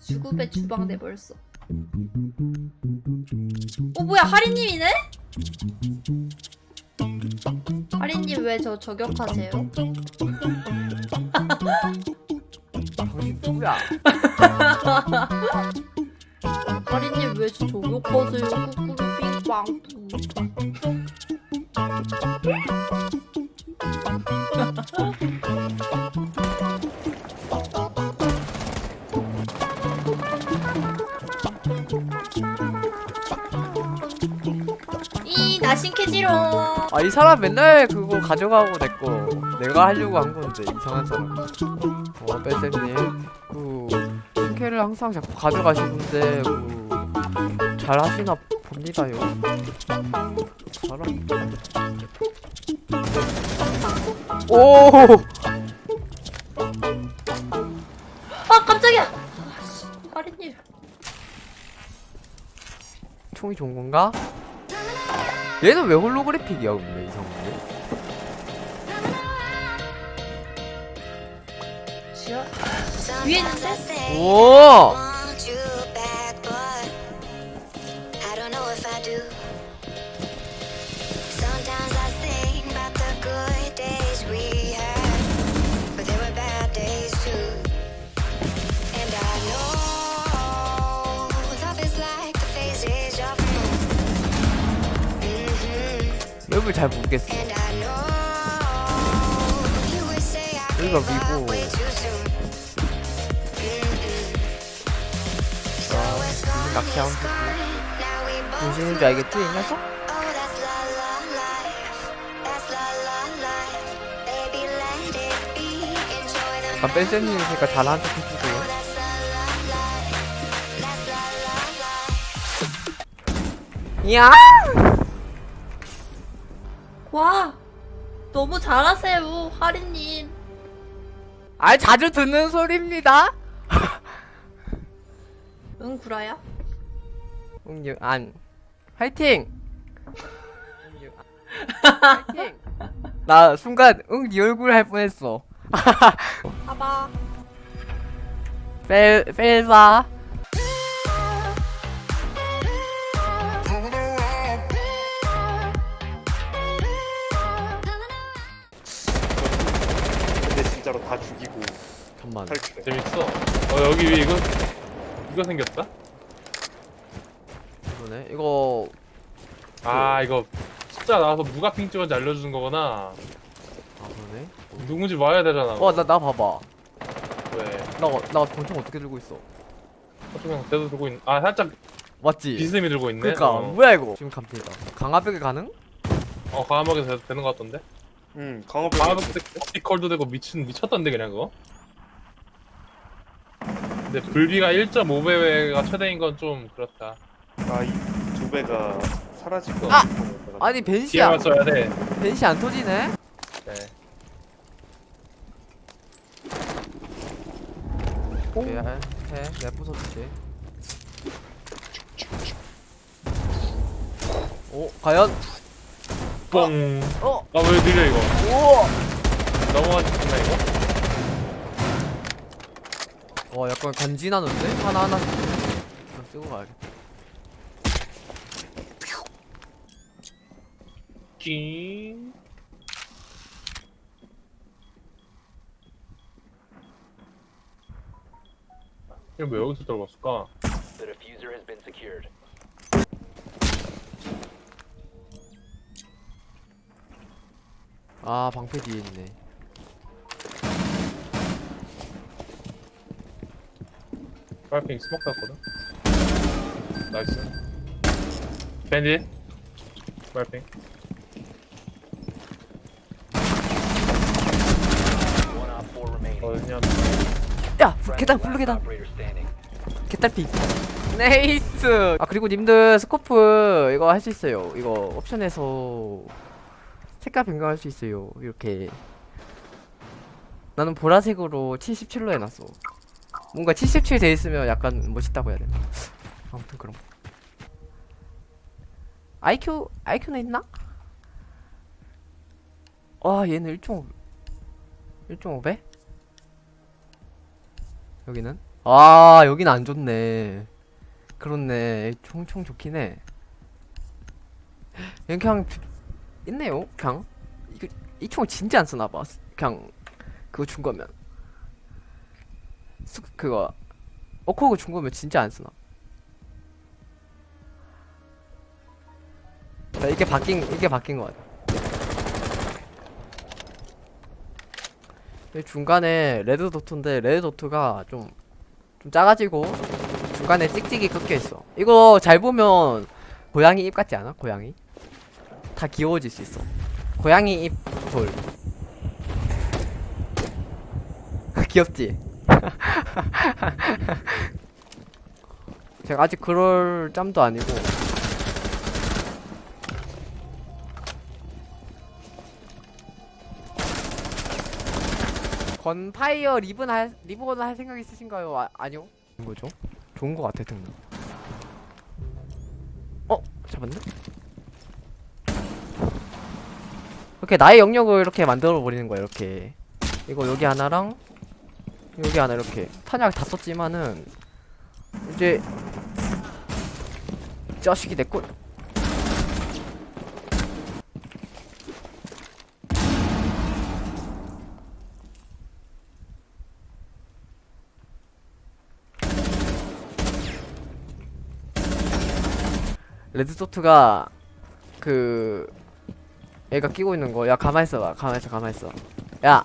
주급에 주방 내버렸어. 어 뭐야 하리님이네? 하리님 왜 저 저격하세요? 당신 누구야? 하리님 왜 저 저격하세요? 꾸꾸루 빙빵. 이 나신캐지롱. 아 이 사람 맨날 그거 가져가고 내거 내가 하려고 한 건데 이상한 사람. 어 뺄쌤님 그 스케를 항상 자꾸 가져가시는데 그 잘 하시나 봅니다요. 사람. 오아 깜짝이야. 아씨, 하리님. 총이 좋은 건가? 얘는 왜 홀로그래픽이야 근데 이상하게? 지하. 위에 있는데? 오 맵을 잘 모르겠어. 여기가. Mhm. It's gone. Now we both 당신인 줄 알겠지 이 녀석? Oh, 아까 뺄쌤님이니까 잘하는 척 해주고요. Oh, 와. 너무 잘하세요, 하리님. 아 자주 듣는 소리입니다. 응 구라야? 응유 안 화이팅. 응유, 안. 화이팅. 나 순간 응네 얼굴 할 뻔했어. 봐봐. 펠 펠사. 다 죽이고 잠만. 탈출해. 재밌어. 어 여기 위에 이거 이거 생겼다. 이거네. 이거 아 이거 숫자 나와서 누가 핑 찍었는지 알려주는 거구나. 아 그러네. 누군지 봐야 되잖아. 어 나 나 봐봐. 왜? 나나 권총 어떻게 들고 있어? 그냥 대도 들고 있. 아 살짝 맞지? 비스듬히 들고 있네. 그러니까 어, 뭐야 이거? 지금 갑니다. 강화벽에 가능? 어 과감하게 되, 되는 것 같던데. 응, 강화벽. 과감하게 옵티컬도 되고 미친 미쳤던데 그냥 그거. 근데 불비가 1.5배가 최대인 건 좀 그렇다. 아이두 배가 사라질 거 아! 아니 벤시 뒤에 안 맞춰야 돼. 벤시 안 터지네? 네. 오케이 해. 해. 내가 부숴줄게. 오 과연? 뽕. 어? 아왜 느려 이거? 오! 넘어가지 않나 이거? 와 약간 간지나는데? 하나 하나 좀 쓰고 가야겠다. 찡. 이거 왜 여기서 떨궜을까? The diffuser has been secured. 아 방패 뒤에 있네. 파이핑 스모크 했거든. 나이스. 밴디. 파이핑. One op four remaining. 어디냐? 야 Friendly 계단 블루 계단 operator standing. 개딸피. 네이스. 아 그리고 님들 스코프 이거 할 수 있어요. 이거 옵션에서 색깔 변경할 수 있어요. 이렇게. 나는 보라색으로 77로 해놨어. 뭔가 77 돼 있으면 약간 멋있다고 해야 되나? 아무튼 그럼. IQ IQ는 있나? 와 얘는 1.5 1.5배? 여기는 아 여긴 안 좋네 그렇네 총총 좋긴 해 그냥 주- 있네요 그냥 이거 이 총을 진짜 안 쓰나 봐 그냥 그거 준 거면 수, 그거 어코그 준 거면 진짜 안 쓰나 자, 이게 바뀐 이게 바뀐 것 같아 이 중간에 레드 도트인데 레드 도트가 좀 좀 작아지고 중간에 찍찍이 꺾여 있어. 이거 잘 보면 고양이 입 같지 않아? 고양이? 다 귀여워질 수 있어. 고양이 입 돌. 귀엽지? 제가 아직 그럴 짬도 아니고 건파이어 리븐 할 리본 할 생각 있으신가요? 아, 아니요. 뭐죠? 좋은 거 같아 등등. 어 잡았네. 이렇게 나의 영역을 이렇게 만들어 버리는 거야 이렇게. 이거 여기 하나랑 여기 하나 이렇게 탄약 다 썼지만은 이제 이 자식이 내거 레드도트가 그 얘가 끼고 있는 거. 야 가만 있어봐. 가만 있어 가만 있어. 야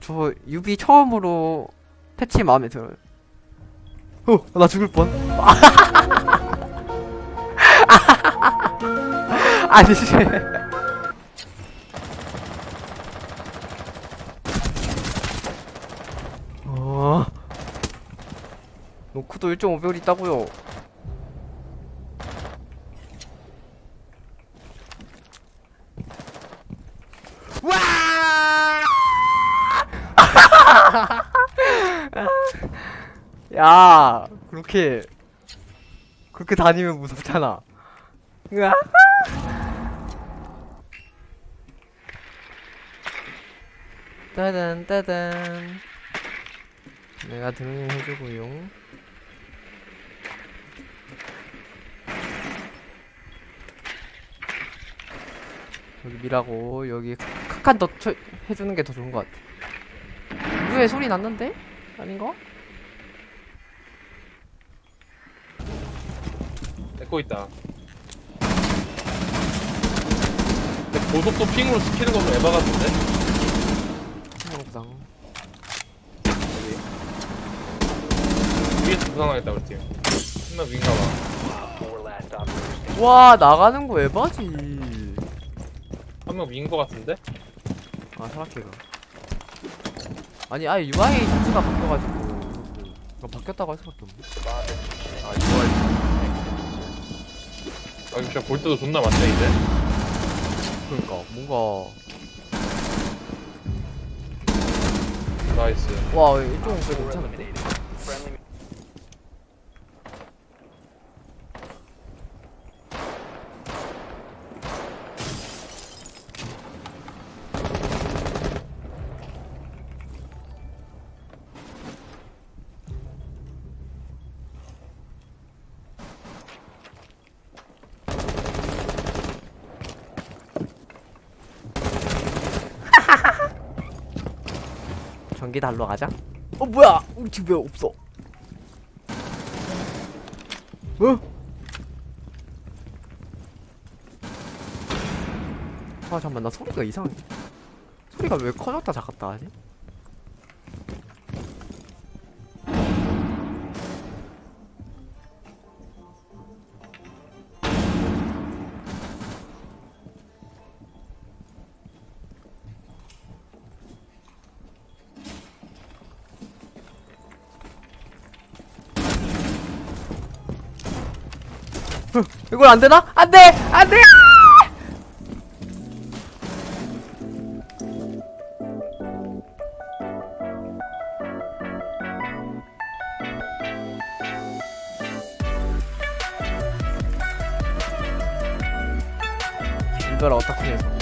저 유비 처음으로 패치 마음에 들어요. 어 나 죽을 뻔. 아니 씨. 어? 노크도 1.5배율 있다고요 야 그렇게 그렇게 다니면 무섭잖아 으아. 따단 따단 내가 드로잉 해주고요 여기 미라고 여기 칸더 해주는 게 더 좋은 것 같아 위에 소리 났는데? 아닌가? 내거 있다. 근데 고속도 핑으로 시키는 거좀 에바 같은데? 영상 위에서 부상하겠다 우리 팀. 한명 위인가 봐. Op 4 last operator standing. 와 나가는 거 에바지 한명 위인 거 같은데? 아 사라케가 아니 아예 UI 자체가 바뀌어가지고 바뀌었다고 할 수밖에 없네 아 이거 아 진짜 볼 때도 존나 많네 이제. 그러니까 뭔가 나이스. 와 이쪽은 꽤4 괜찮은데? Friendly 전기 달러 가자. 어 뭐야? 우리 집에 없어? 어? 아 잠만. 나 소리가 이상해. 소리가 왜 커졌다 작았다 하지? 이걸 안 되나? 안 돼! 안 돼! 이걸 어떻게 해서